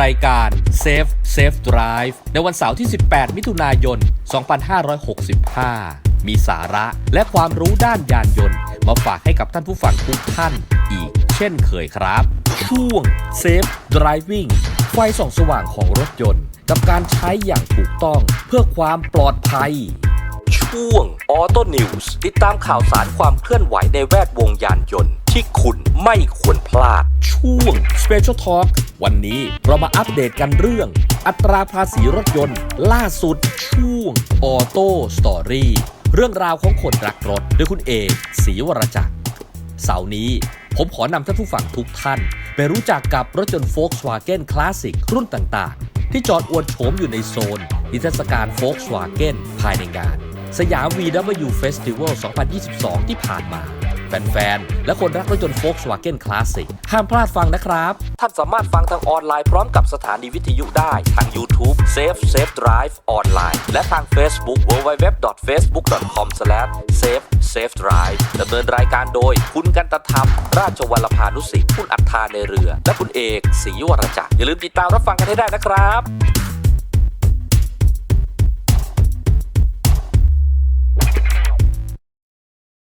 รายการ Safe Safe Drive ในวันเสาร์ที่ 18 มิถุนายน 2565 มีสาระและความรู้ด้านยานยนต์ มาฝากให้กับท่านผู้ฟังทุกท่านอีก เช่นเคยครับ ช่วง Safe Driving ไฟส่องสว่างของรถยนต์ กับการใช้อย่างถูกต้องเพื่อความปลอดภัย ช่วง Auto News ติดตามข่าวสารความเคลื่อนไหวในแวดวงยานยนต์ ที่คุณไม่ควรพลาด ช่วง Special Talk วันนี้เรามาอัปเดตกันเรื่อง อัตราภาษีรถยนต์ ล่าสุดช่วง Auto Story เรื่องราวของคนรักรถโดยคุณเอกศรีวรจักรเสาร์นี้ผมขอนำท่านผู้ฟังทุกท่าน ไปรู้จักกับรถยนต์ Volkswagen Classic รุ่นต่างๆ ที่จอดอวดโฉมอยู่ในโซนนิทรรศการ Volkswagen ภายในงาน สยาม VW Festival 2022 ที่ผ่านมา แฟนๆ และคนรักรถยนต์ Volkswagen Classic ห้ามพลาดฟังนะครับ ท่านสามารถฟังทางออนไลน์พร้อมกับสถานีวิทยุได้ทาง YouTube Safe Safe Drive ออนไลน์และทาง Facebook www.facebook.com/safe Safe Drive ดำเนินรายการโดย คุณกันตธรรม ราชวัลพานุสิทธิ์คุณอัฏฐาในเรือ และคุณเอกศรีวรจักรอย่าลืมติดตามรับฟังกันให้ได้นะครับ